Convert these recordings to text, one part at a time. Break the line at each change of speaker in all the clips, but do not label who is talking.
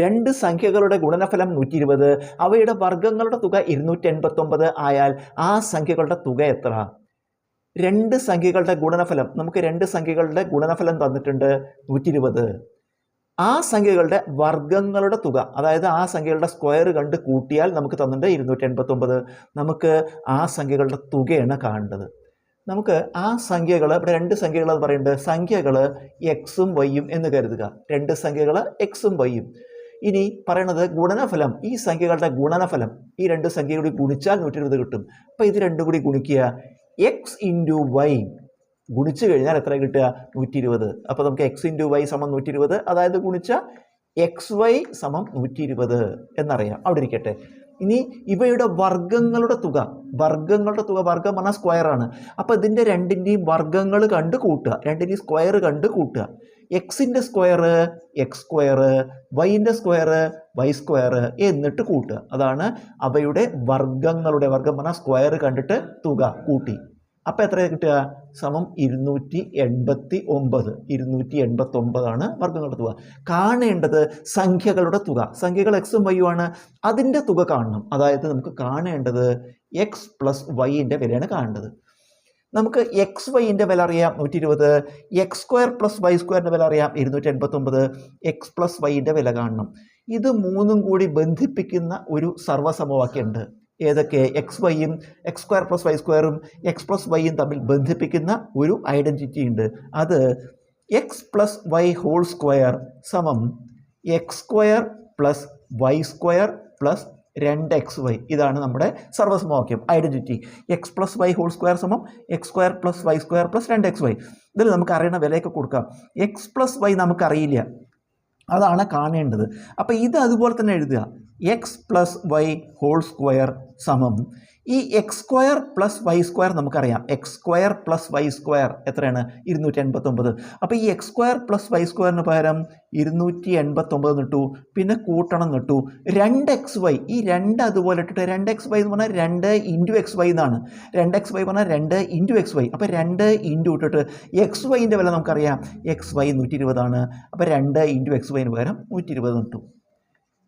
രണ്ട് സംഖ്യകളുടെ ഗുണനഫലം നൂറ്റി ഇരുപത് അവയുടെ വർഗങ്ങളുടെ തുക ഇരുന്നൂറ്റി ആയാൽ ആ സംഖ്യകളുടെ തുക എത്ര? രണ്ട് സംഖ്യകളുടെ ഗുണനഫലം നമുക്ക് രണ്ട് സംഖ്യകളുടെ ഗുണനഫലം തന്നിട്ടുണ്ട് നൂറ്റി ഇരുപത് ആ സംഖ്യകളുടെ വർഗങ്ങളുടെ തുക അതായത് ആ സംഖ്യകളുടെ സ്ക്വയർ കണ്ട് കൂട്ടിയാൽ നമുക്ക് തന്നിട്ടുണ്ട് ഇരുന്നൂറ്റി എൺപത്തൊമ്പത് നമുക്ക് ആ സംഖ്യകളുടെ തുകയാണ് കാണേണ്ടത്. നമുക്ക് ആ സംഖ്യകൾ ഇവിടെ രണ്ട് സംഖ്യകൾ പറയുന്നുണ്ട്. സംഖ്യകൾ എക്സും വൈയും എന്ന് കരുതുക. രണ്ട് സംഖ്യകൾ എക്സും വൈയും ഇനി പറയണത് ഗുണനഫലം. ഈ സംഖ്യകളുടെ ഗുണനഫലം ഈ രണ്ട് സംഖ്യ കൂടി ഗുണിച്ചാൽ നൂറ്റി ഇരുപത് കിട്ടും. അപ്പോൾ ഇത് രണ്ടും കൂടി ഗുണിക്കുക. എക്സ് ഇന്റു വൈ ഗുണിച്ചു കഴിഞ്ഞാൽ എത്ര കിട്ടുക? നൂറ്റി ഇരുപത് അപ്പോൾ നമുക്ക് എക്സ് ഇന്റു വൈ സമം നൂറ്റി ഇരുപത് അതായത് ഗുണിച്ച എക്സ് വൈ സമം നൂറ്റി ഇരുപത് എന്നറിയാം. അവിടെ ഇരിക്കട്ടെ. ഇനി ഇവയുടെ വർഗങ്ങളുടെ തുക. വർഗങ്ങളുടെ തുക വർഗം പറഞ്ഞാൽ സ്ക്വയർ ആണ്. അപ്പോൾ ഇതിന്റെ രണ്ടിന്റെയും വർഗങ്ങൾ കണ്ട് കൂട്ടുക. രണ്ടിന്റെയും സ്ക്വയർ കണ്ട് കൂട്ടുക. എക്സിന്റെ സ്ക്വയർ എക്സ് സ്ക്വയർ വൈന്റെ സ്ക്വയർ വൈ സ്ക്വയർ എന്നിട്ട് കൂട്ടുക. അതാണ് അവയുടെ വർഗങ്ങളുടെ വർഗം പറഞ്ഞാൽ സ്ക്വയർ കണ്ടിട്ട് തുക കൂട്ടി. അപ്പോൾ എത്ര കിട്ടുക? സമം ഇരുന്നൂറ്റി എൺപത്തി ഒമ്പത് ഇരുന്നൂറ്റി എൺപത്തി ഒമ്പതാണ് വർഗങ്ങളുടെ തുക. കാണേണ്ടത് സംഖ്യകളുടെ തുക. സംഖ്യകൾ എക്സും വൈയും ആണ്. അതിന്റെ തുക കാണണം. അതായത് നമുക്ക് കാണേണ്ടത് എക്സ് പ്ലസ് വൈന്റെ വിലയാണ് കാണേണ്ടത്. നമുക്ക് എക്സ് വൈന്റെ വില അറിയാം നൂറ്റി ഇരുപത് എക്സ് സ്ക്വയർ പ്ലസ് വൈ സ്ക്വയറിന്റെ വില അറിയാം ഇരുന്നൂറ്റി എൺപത്തൊമ്പത് എക്സ് പ്ലസ് വൈന്റെ വില കാണണം. ഇത് മൂന്നും കൂടി ബന്ധിപ്പിക്കുന്ന ഒരു സർവസമവാക്യമുണ്ട്. ഏതൊക്കെ? എക്സ് വൈയും എക്സ് സ്ക്വയർ പ്ലസ് വൈ സ്ക്വയറും എക്സ് പ്ലസ് വൈയും തമ്മിൽ ബന്ധിപ്പിക്കുന്ന ഒരു ഐഡന്റിറ്റി ഉണ്ട്. അത് X plus Y whole square സമം X square plus Y square plus രണ്ട് എക്സ് വൈ ഇതാണ് നമ്മുടെ സർവസമവാക്യം. Identity X plus Y whole square സമം X square plus Y square plus രണ്ട് എക്സ് വൈ ഇതിൽ നമുക്ക് അറിയണ വിലയൊക്കെ കൊടുക്കാം. എക്സ് പ്ലസ് വൈ നമുക്കറിയില്ല. അതാണ് കാണേണ്ടത്. അപ്പോൾ ഇത് അതുപോലെ തന്നെ എഴുതുക. X plus Y whole square സമം ഈ X square plus Y square നമുക്കറിയാം. X square plus Y square എത്രയാണ്? ഇരുന്നൂറ്റി എൺപത്തൊമ്പത് അപ്പോൾ ഈ എക്സ് സ്ക്വയർ പ്ലസ് വൈ സ്ക്വയറിന് പകരം ഇരുന്നൂറ്റി എൺപത്തൊമ്പത് നിട്ടു പിന്നെ കൂട്ടണം നിട്ടു. രണ്ട് എക്സ് വൈ ഈ രണ്ട് അതുപോലെ ഇട്ടിട്ട് രണ്ട് എക്സ് വൈ എന്ന് പറഞ്ഞാൽ രണ്ട് ഇന്റു എക്സ് വൈ എന്നാണ്. രണ്ട് എക്സ് വൈ പറഞ്ഞാൽ രണ്ട് ഇന്റു എക്സ് വൈ അപ്പോൾ രണ്ട് ഇന്റു ഇട്ടിട്ട് എക്സ് വൈന്റെ വില നമുക്കറിയാം. എക്സ് വൈ നൂറ്റി ഇരുപതാണ് അപ്പോൾ രണ്ട് ഇന്റു എക്സ് വൈന് പകരം നൂറ്റി ഇരുപത് നിട്ടു.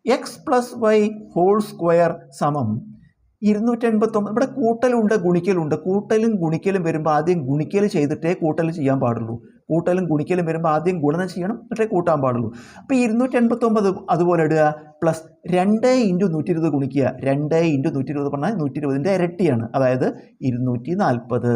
X plus Y whole square സമം ഇരുന്നൂറ്റി എൺപത്തൊമ്പത് ഇവിടെ കൂട്ടലുണ്ട് ഗുണിക്കലുണ്ട്. കൂട്ടലും ഗുണിക്കലും വരുമ്പോൾ ആദ്യം ഗുണിക്കൽ ചെയ്തിട്ടേ കൂട്ടൽ ചെയ്യാൻ പാടുള്ളൂ. കൂട്ടലും ഗുണിക്കലും വരുമ്പോൾ ആദ്യം ഗുണനം ചെയ്യണം എന്നിട്ടേ കൂട്ടാൻ പാടുള്ളൂ. അപ്പോൾ ഇരുന്നൂറ്റി എൺപത്തൊമ്പത് അതുപോലെ ഇടുക പ്ലസ് രണ്ട് ഇന്റു നൂറ്റി ഇരുപത് ഗുണിക്കുക. രണ്ട് ഇന്റു നൂറ്റി ഇരുപത് പറഞ്ഞാൽ നൂറ്റി ഇരുപതിന്റെ ഇരട്ടിയാണ്. അതായത് ഇരുന്നൂറ്റി നാൽപ്പത്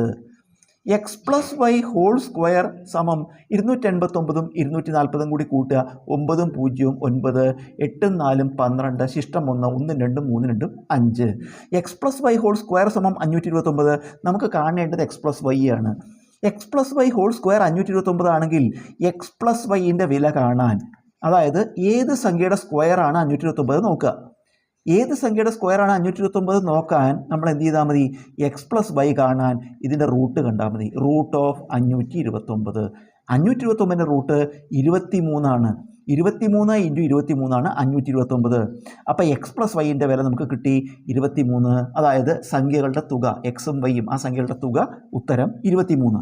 X plus Y whole square സമം ഇരുന്നൂറ്റി എൺപത്തൊമ്പതും ഇരുന്നൂറ്റി നാൽപ്പതും കൂടി കൂട്ടുക. ഒമ്പതും പൂജ്യവും ഒൻപത് എട്ടും നാലും പന്ത്രണ്ട് ശിഷ്ടം ഒന്ന് ഒന്നും രണ്ടും മൂന്നും രണ്ടും അഞ്ച്. X plus Y whole square സമം അഞ്ഞൂറ്റി ഇരുപത്തൊമ്പത് നമുക്ക് കാണേണ്ടത് എക്സ് പ്ലസ് വൈ ആണ്. X plus Y whole square അഞ്ഞൂറ്റി ഇരുപത്തൊമ്പത് ആണെങ്കിൽ എക്സ് പ്ലസ് വൈന്റെ വില കാണാൻ. അതായത് ഏത് സംഖ്യയുടെ സ്ക്വയർ ആണ് അഞ്ഞൂറ്റി ഇരുപത്തൊമ്പത് നോക്കുക. ഏത് സംഖ്യയുടെ സ്ക്വയറാണ് അഞ്ഞൂറ്റി ഇരുപത്തൊമ്പത് നോക്കാൻ നമ്മൾ എന്ത് ചെയ്താൽ മതി? എക്സ് പ്ലസ് വൈ കാണാൻ ഇതിന്റെ റൂട്ട് കണ്ടാൽ മതി. റൂട്ട് ഓഫ് അഞ്ഞൂറ്റി ഇരുപത്തൊമ്പത് അഞ്ഞൂറ്റി ഇരുപത്തൊമ്പതിന്റെ റൂട്ട് ഇരുപത്തി മൂന്നാണ് ഇരുപത്തി മൂന്ന് ഇന്റു ഇരുപത്തി മൂന്നാണ് അഞ്ഞൂറ്റി ഇരുപത്തൊമ്പത് അപ്പോൾ എക്സ് പ്ലസ് വൈന്റെ വില നമുക്ക് കിട്ടി ഇരുപത്തി മൂന്ന് അതായത് സംഖ്യകളുടെ തുക എക്സും വൈയും ആ സംഖ്യകളുടെ തുക ഉത്തരം ഇരുപത്തി മൂന്ന്